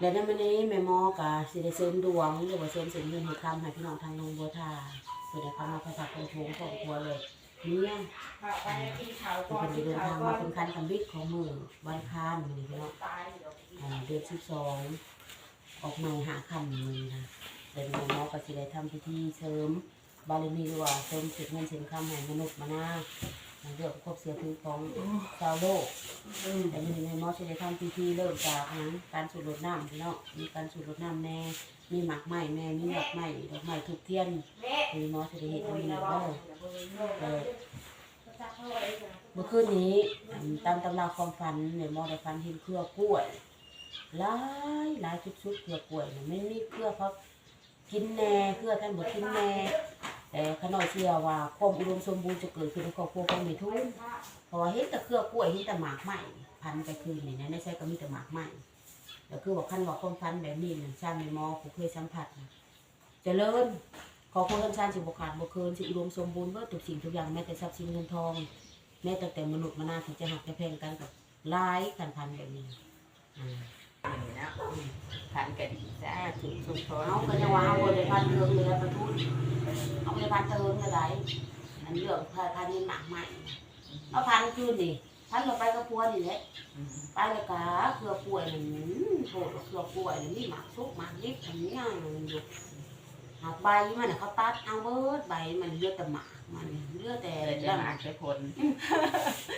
และในวันนี้แม่หมอกะสิได้เสริมดวงหรือว่าเสริมเสริมเงินให้คำให้พี่น้องทางนงบัวทาเพื่อได้เข้ามาประสาทคนโถงของครัวเลยเนี่ยเป็นเดินทางมาเป็นคันคำวิทย์ของมือวันคานมือนี้พี่น้องตายเดือนสิบสองออกมาหาคำมือนะแต่แม่หมอก็สิได้ทำพิธีเสริมบารมีหรือว่าเสริมเสร็จเงินเสร็จคำให้มนุษย์มาหน้า เรื่องครบเสียถือของชาวโลกแต่มันในมอสิได้ทำพิธีเริ่มจากหยังการสูดรดน้ำพี่น้องมีการสูดรดน้ำแน่มีหมักไหม้แม่มีดอกไม้ดอกไม้ทุกเทียนมีมอสิได้เห็นอันนี้เด้อเออเมื่อคืนนี้อันตามตำราความฝันในมอได้ฝันเห็นเครือกล้วยหลายหลายชุดๆเครือกล้วยน่ะไม่มีเครือเขากินแน่เครือท่านบ่กินแน่ แต่ขน้อยเชื่อว่าความอุดมสมบูรณ์จะเกิดขึ้นในครอบครัวของแม่ทุนเพราะว่าเห็นแต่เครือกล้วยเห็นแต่หมากไหมพันไปคืนนี่นะไม่ใช่ก็มีแต่หมากไหมแล้วคือบอกขั้นว่าความพันแบบนี้นะช่างในมอผู้เคยสัมผัสนะเจริญขอคุณท่านชาญสิบขาดบุคืนสิอุดมสมบูรณ์เบิดทุกสิ่งทุกอย่างแม้แต่ทรัพย์สินเงินทอง แม้แต่แต่มนุษย์มนาที่จะหักจะแพงกันกับหลายกันพันแบบนี้อ่านี่นะพันกระดิ่งจ้าสุดสุดทนเอาก็จะว่าเอาเลยพันเรืองเลยประทุน เอาเลยพันเติมอะไรอันเรื่องพันพันนี่หมากไหมเอาพันคืนนี่พันเราไปกับพัวนี่แหละไปเลยกะเครือป่วยหนึ่งโถดเครือป่วยหนึ่งนี่หมากซุกหมากลิบอันนี้อย่างมันอยู่หากใบมันน่ะเขาตัดเอาเบิดใบมันเหลือแต่หมากมันเหลือแต่เลยจะดำหมากจะผล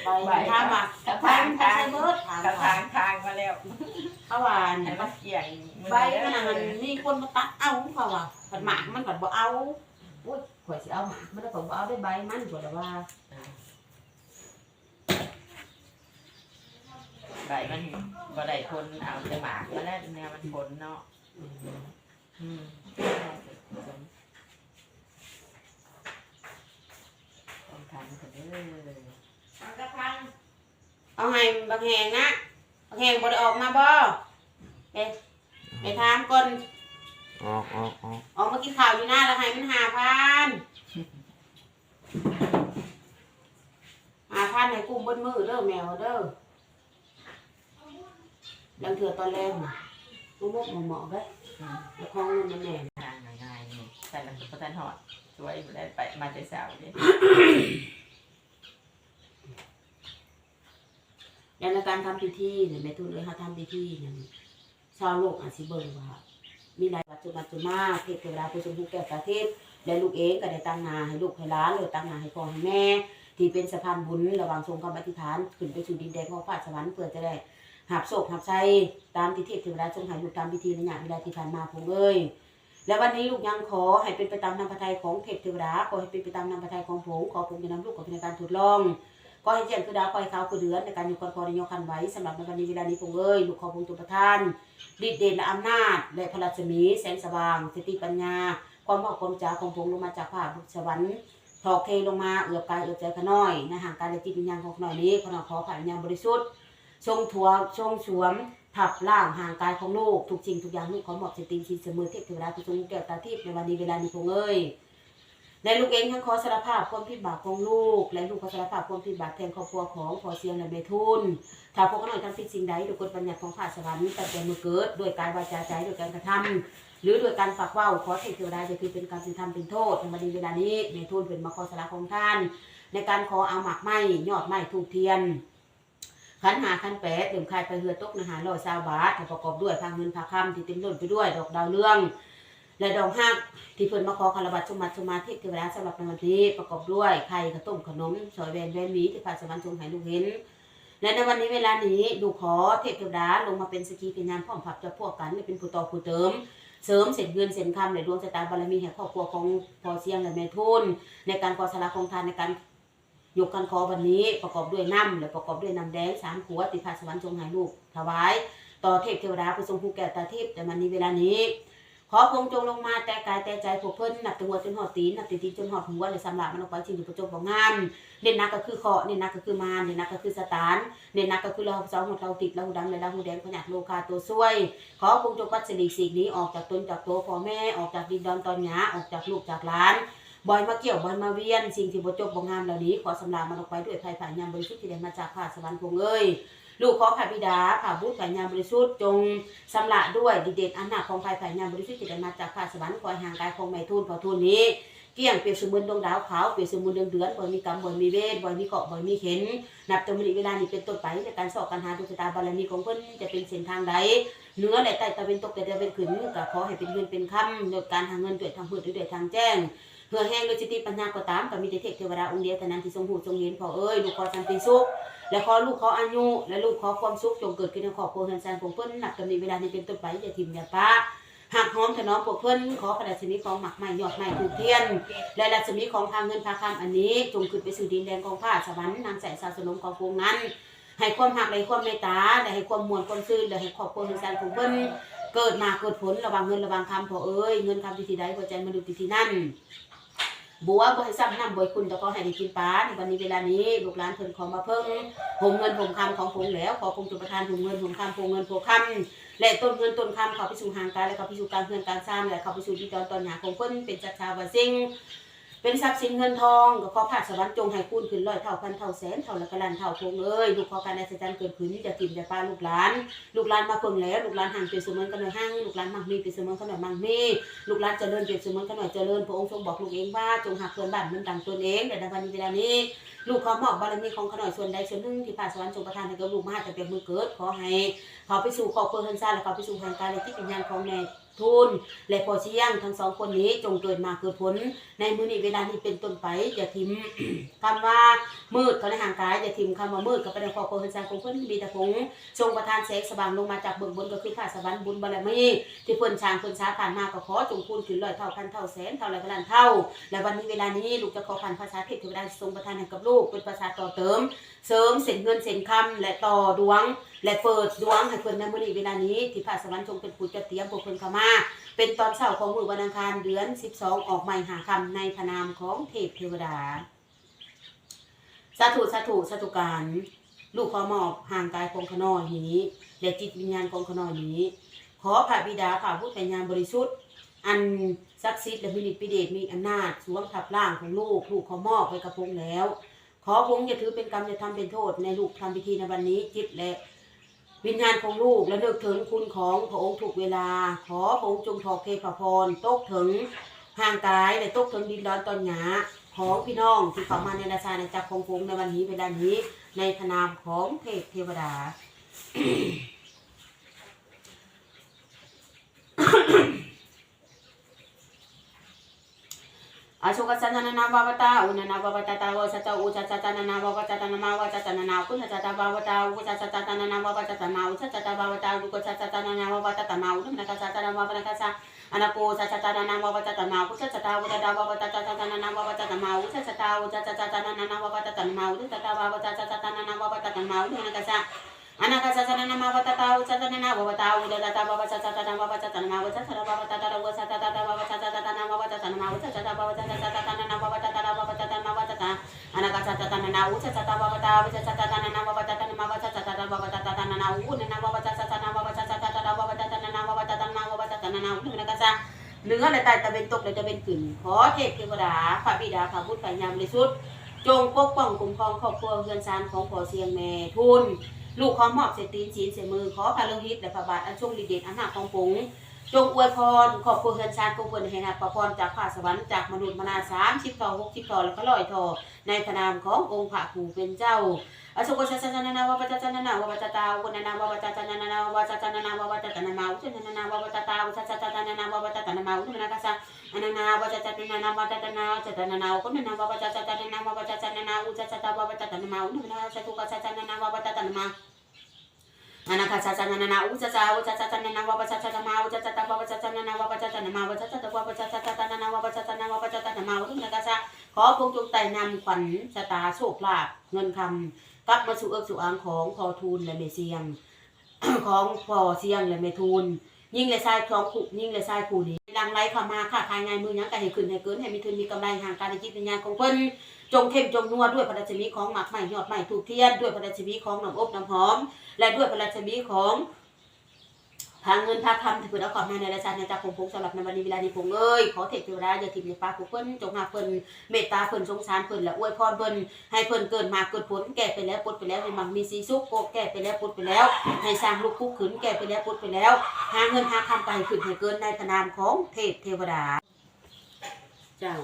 ใบมันถ้าหมากกระพังกระใส่เบิดทางกระทาทางงทางมาแล้วเขาว่าให้เนี่ยมันเกี่ยงใบมันน่ะมันมีคนมาตัดเอาเขาว่าผัดหมากมันผัดบ่เอา โอ้ยข่อยสิเอาหมากมันแล้วข่อยบ่เอาได้ใบมันข่อยแต่ว่าใบมันบ่ได้ผลเอาแต่หมากมาแล้วแนวมันผลเนาะอืมอืมต้องทำกันเด้อมันกระพังเอาให้บางแหงนะบางแหงบ่ได้ออกมาบ่เอ๊ะไปถามก่อน ออกออกออกออกมากินข้าวอยู่หน้าแล้วให้มันหาพันหาพันให้กุ้มบนมือเด้อแมวเด้อลังเถื่อตอนแรกน่ะมุกมุกหมอๆเด้ออืมแล้วของเงินมันแหน่ทางง่ายๆนี่แต่ละประทานหอดช่วยได้ไปมาแต่เช้าเด้แล้วในการทำพิธีเนี่ยแม่ทุนเลยเขาทำพิธีเนี่ยชาวโลกอาจสิเบิ่งว่า มีหลายปัจจุบันจุมาเทพเทวดาผู้ทรงผู้แก่ประเทศและลูกเองก็ได้ตั้งนาให้ลูกให้ล้านเลยตั้งนาให้พ่อให้แม่ ที่เป็นสะพานบุญระหว่างทรงคำอธิษฐานขึ้นไปสู่ดินแดนของฟ้าสวรรค์เพื่อจะได้หับโศกหับใจตามที่เทพเทวดาทรงให้ลูกตามพิธีระยะเวลาที่ผ่านมาพงเอ้ยและวันนี้ลูกยังขอให้เป็นไปตามนำพระทัยของเทพเทวดาขอให้เป็นไปตามนำพระทัยของผงขอผงจะนำลูกกับในการทดลอง ขอให้เจียนคือดาวขอให้ขาวคือเดือนในการอยู่กอดคอในยกคันไว้สำหรับในวันนี้เวลานี้พงเอ้ยลูกขอพงตุประทานฤทธิ์เดชและอำนาจ และพระรัศมี แสงสว่างสติปัญญา ความว่าความจ๋าของผงลงมาจากฟ้าบุกสวรรค์ถอกเทลงมาเอือบกายเอือบใจขน้อยในห่างกายและจิตวิญญาณของขน้อยนี้ขน้อยขอผ่านวิญญาณบริสุทธิ์ทรงถัวทรงสวมทับล่างห่างกายของลูกทุกสิ่งทุกอย่างลูกขอมอบสติชินเสมอเทพเทวดาผู้ทรงแก้วตาทิพย์ในวันนี้เวลานี้พงเอ้ย และลูกเองทั้งขอสารภาพความผิดบาปของลูก และลูกขอสารภาพความผิดบาปแทนครอบครัวของพอเสียงและเมทุนถ้าพวกน้อยทำผิดสิ่งใดโดยกฎบัญญัติของข้าสวรรค์ตั้งแต่มือเกิดด้วยกายวาจาใจโดยการกระทำหรือโดยการฝากว่าขอเทพเทวดาจะคือเป็นการสินธรรมเป็นโทษในวันนี้เวลานี้ในทุนเป็นมาขอสละของท่าน ในการขอเอาหมากไม้ยอดไม้ถูกเทียนขันหาขันแปดเดิมคายไปเหือตกนะหาลอยซาวบาทประกอบด้วยพาเงินพาคำที่เต็มล้นไปด้วยดอกดาวเรือง และดอกหักที่เพิ่นมาขอคารวะสมบัติสมมาเทพเทวดาสำหรับในวันนี้ประกอบด้วยไข่ข้าวต้มขนมสอยแวนแวนหมีที่พระสวรรค์ทรงให้ลูกเห็น และในวันนี้เวลานี้ลูขอเทพเทวดาลงมาเป็นสกีเป็นยานพร้อมผับจะพวกกันและเป็นผู้ต่อผู้เติมเสริมเสร็จเงินเสร็จคำในดวงชะตาบารมีแห่งครอบครัวของพอเสียงและแม่ทุนในการขอสละของทานในการยกกันขอวันนี้ประกอบด้วยน้ำและประกอบด้วยน้ำแดงสามขวดติพาสวรรค์ทรงให้ลูกถวาย ต่อเทพเทวดาผู้ทรงผู้แก่ตาทิพย์แต่วันนี้เวลานี้ ขอพงจงลงมาแต่กายแต่ใจพวกเพิ่นนับตัวหัวจนหอดตีนนับตีตีนจนหอดหัวเลยสำหรับมันออกไปจริงอยู่ประจบของงามเด่นนักก็คือเคาะเด่นนักก็คือมารเด่นนักก็คือสตานเด่นนักก็คือเราสองหดเราติดเราหูดำและเราหูแดงขยักโลคาตัวช่วย ขอพงจงปัดสิริสิ่งนี้ออกจากตนจากตัวพ่อแม่ออกจากดินดอนตอนหยาออกจากลูกจากหลานบอยมาเกี่ยวบอยมาเวียนสิ่งที่บ่จบบ่งามเหล่านี้ขอสำราญมันออกไปด้วยภัยผ่านยามบริสุทธิ์ที่ได้มาจากพระสวรรค์พงเอ้ย ลูกขอพระบิดาพระบุตรพระญาบริสุทธิ์จงสำละด้วยดีเด่นอำนาจของภายพระญาบริสุทธิ์ที่ได้มาจากพระสวรรค์คอยห่างกายของแม่ทูนพอทูนนี้เกี่ยงเปรียบเสมือนดวงดาวขาวเปรียบเสมือนเดือนเดือนบ่มีกรรมบ่มีเวรบ่มีเกาะบ่มีเข็นนับจนมีเวลานี้เป็นต้นไปในการสอบการหาดวงชะตาบารมีของเพิ่นจะเป็นเส้นทางใดเนื้อและใต้ตะเวนตกแต่ตะเวนขึ้นก็ขอให้เป็นเงินเป็นคำโดยการหาเงินด้วยทางมืดด้วยทางแจ้งเพื่อแห้งด้วยจิตติปัญญาก็ตามก็มีแต่เทพเทวดาองค์เดียวเท่านั้นที่ทรงหูทรงเห็นพอเอ้ยลูกขอสันติสุข และขอลูกขออายุ และลูกขอความสุขจงเกิดขึ้นในครอบครัวเฮือนซานของเพิ่นนับจนมีเวลานี้เป็นต้นไปอย่าทิมอย่าปะหักหอมถนอมพวกเพิ่นขอกระดาษชนิดของหมักไม้ยอดไม้ถูกเทียน และรัศมีของทางเงินพาคำอันนี้จงขึ้นไปสู่ดินแดนของผ้าสวรรค์นางแสงสาสนมของพวงนั้น ให้ความหักและความเมตตาและให้ความมวลความซื่นและให้ครอบครัวเฮือนซานของเพิ่นเกิดมาเกิดผลระวังเงินระวังคำพอเอ้ยเงินคำที่ที่ใดหัวใจมนุษย์ที่ที่นั่น บัวบ่ให้ซ้ำน้ำบ่ให้คุณแต่ก็ให้ได้กินปลาในวันนี้เวลานี้ลูกหลานเพิ่นขอมาเพิ่งผมเงินผมคำของผมแล้ว ขอคงจุประทานผมเงินผมคำผมเงินผมคำและต้นเงินต้นคำเขาไปสู่หางกลและเขาไปสู่การเงินการสร้างและเขาไปสู่ที่ตอนตอนหยาของเพิ่นเป็นจักรชาวาสิ่ง เป็นทรัพย์สินเงินทองก็ขอพระสวรรค์จงให้คูณขึ้นร้อยเท่าพันเท่าแสนเท่าละกะลันเท่าคงเอ้ยลูกขอการอัศจรรย์เกิดขึ้นจะกินจะปลาลูกหลาน ลูกหลานมาเพิ่งแล้ว ลูกหลานห่างเป็นเสมือนกันหน่อยห่างลูกหลานมังมีเป็นเสมือนกันหน่อยมังมีลูกหลานเจริญเปรียบเสมือนกันหน่อยเจริญพระองค์ทรงบอกลูกเองว่าจงหักเพื่อนบ้านเหมือนดังตนเองแต่ในวันนี้เวลานี้ ลูกขอมอบบารมีของขน่อยส่วนใดส่วนหนึ่งที่ผ่าสวรรค์ทรงประทานให้กับลูกมาแต่เป็นมือเกิดขอให้ขาไปสู่ครอบครัวเฮือนซ่าและขาไปสู่ทางการและที่เป็นญาณของแม่ ทุน และพอเชียงทั้งสองคนนี้จงเกิดมาเกิดผล ในมือนี้เวลานี้เป็นต้นไปอย่าทิมคำว่ามืดเขาในห่างกายอย่าทิมคำว่ามืดกับไปในครอบครัวเฮือนซานของเพื่อนมีแต่คงทรงประทานแสงสว่างลงมาจากเบื้องบนก็คือผ่าสวรรค์บุญบารมีที่เพิ่นช้างเพิ่นช้าผ่านมาก็ขอจงคูณขึ้นร้อยเท่าพันเท่าแสนเท่าหลายพันเท่า และวันนี้เวลานี้ลูกจะขอผ่านภาษาเทพเทวดาทรงประทานให้กับลูกเป็นภาษาต่อเติม เสริมเส้นเงินเส้นคำและต่อดวง และเปิดดวงให้เพิ่นในมื้อนี้เวลานี้ที่พระสวรรค์ทรงเป็นผู้จัดเตรียมพวกเพิ่นเข้ามา เป็นตอนเช้าของมื้อวันอังคารเดือน 12 ออกใหม่หาคำในพระนามของเทพเทวดาสาธุสาธุสาธุการลูกขอมอบห่างกายของขนอยนี้และจิตวิญญาณของขนอยนี้ ขอพระบิดาพระพุทธญาณบริสุทธิ์อันศักดิ์สิทธิ์และมินิปิเดชมีอำนาจสวมทับร่างของลูก ลูกขอมอบไปกับพงแล้ว ขอพงษ์อย่าถือเป็นกรรมอย่าทำเป็นโทษในลูกทำพิธีในวันนี้จิตและ วิญญาณของลูกและเลิกถึงคุณของพระองค์ถูกเวลา ขอพระองค์จงทอเทพพรตกถึงห่างกายและตกถึงดินร้อนตอนหยาของพี่น้องที่เข้ามาในราชาในจักรของพงษ์ในวันนี้เวลานี้ในพระนามของเทพเทวดา อาชุกสันนานาบาวตาอุนานาบาวตาตาวสัจอุจัจจานานาบาวจัตนามาวจัตนานาคุณจัตตาบาวตาอุจัจจตนานาบาวจัตนาอุจัจจตบาวตาอุกจัจจตนานาบาวตตนาอุนนักจัตนาบาวนักจัอนาโกจัจจ ตานมาวุตตาตาบาวตาตาตตานาบาวตตาบาวตาตานาบาวตตาอนาคตตาตานาวุตตาตาบาวตาวุตตาตานาบาวตตานาบาวตาตาตาบาวตตานาวุนาบาวตตาตนาบาวตตาตานาบาวตตานาบาวตตานาบาวตตานาวานาคตเหนือและใต้ตะเวนตกและตะเวนขึ้นขอเทพเทวดาพระบิดาพระบุตรพระยามบริสุทธิ์จงปกป้องคุ้มครองครอบครัวเรือนชานของขอเสียงแม่ทุนลูกขอมอบเศษตีนศีลเศษมือขอพระโลหิตและพระบาทอันชุ่มลีเดชอันหนักของผง จงอวยพรขอบคุณเฮือนชาติของเพิ่นให้นับประพรจากพระสวรรค์จากมนุษย์มนาสามสิบต่อหกสิบต่อแล้วก็ร้อยต่อในพระนามขององค์พระผู้เป็นเจ้าอสุกชัสสนานาวะปัจจานานาวะปัจจตาอุณนาวปัจจานานาวะปัจจานานาวะปัจจนานาวอุณนาวะปัจจตาอุชัสสนานาวะปัจจนานาวอุณนากษัอนันาวัจจตนานาวปัจจานาจตนานาวกุณนาวะปัจจตนานาวปัจจานานาวอุชัสสตาวะปัจจตนานาวอุณนาสตุกัสสนานาวะปัจจานามาว นาคาชาชานานาอุชาชาอุชาชาชานานาวะปะชาชานามาวะชาชาตะปะชาชานานาวะปะชาชานามาวะชาชาตะปะชาชาชานานาวะปะชาชานาวะปชาชานมาวะทุกนาคาชาขอพงจงไต่นำขวัญชะตาโชคลาภเงินคำกลับมาสู่เอื้อสู่อ่างของพอทูลและเมเซียง ของพอเซียงและเมทูลยิ่งเลยทรายคลองขุยิ่งเลยทรายคูนี้ หลังไหลเข้ามาค่ะขายงานมือยังก็ให้ขึ้นให้เกินให้มีทุนมีกำไรห่างการในจิตวิญญาณของเพิ่นจงเข้มจงนัวด้วยพระราชมีของหมักใหม่ยอดใหม่ถูกเทียนด้วยพระราชมีของน้ำอบน้ำหอม และด้วยพระราชมีของ พาเงินพาคำที่เพิ่นเอากลับมาในรายการในจากคงพงสำหรับในวันนี้เวลานี้คงเอ้ยขอเทพเทวดาอย่าทิมอย่าปาผู้เพิ่นจงหาเพิ่นเมตตาเพิ่นสงสารเพิ่นและอวยพรเพิ่นให้เพิ่นเกิดมาเกิดผลแก่ไปแล้วปลดไปแล้วให้มันมีสีสุขโกแก่ไปแล้วปลดไปแล้วให้สร้างลูกคู่ขืนแก่ไปแล้วปลดไปแล้วหาเงินหาคำไปขึ้นให้เกินในพนามของเทพเทวดา เจ้า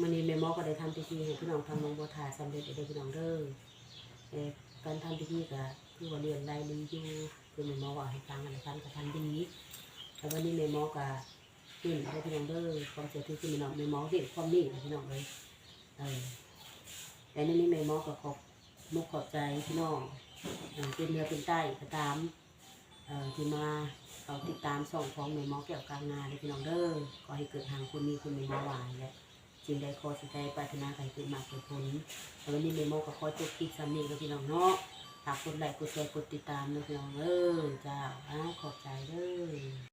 มันนี้แม่หมอก็ได้ทำพิธีให้พี่น้องทำลงบัวทาสำเร็จได้พี่น้องเด้อเอ่อการทำพิธีก็คือว่าเรียนได้ดีอยู่ คือแม่หมอว่าให้ฟังอะไรฟังก็ทำดีแต่วันนี้แม่หมอก็ขึ้นได้พี่น้องเด้อความเชื่อถือที่แม่น้องแม่หมอเห็นความนี่นะพี่น้องเลยเออแต่ในนี้แม่หมอก็ขอบมุกขอบใจพี่น้องเป็นเนื้อเป็นใต้ก็ตามที่มาเขาติดตามส่องของแม่หมอแก้วกลางนาเลยพี่น้องเด้อขอให้เกิดทางคุณมีคุณแม่หมอหวานแหละสิ่งใดขอสิ่งใดปรารถนาใครเกิดมาเกิดผลแต่วันนี้เมโมอก็ขอจบคลิปสำนีกับพี่น้องเนาะ ฝากกดไลค์กดแชร์กดติดตามนะพี่น้องเออเจ้าอ้าวขอบใจเด้อ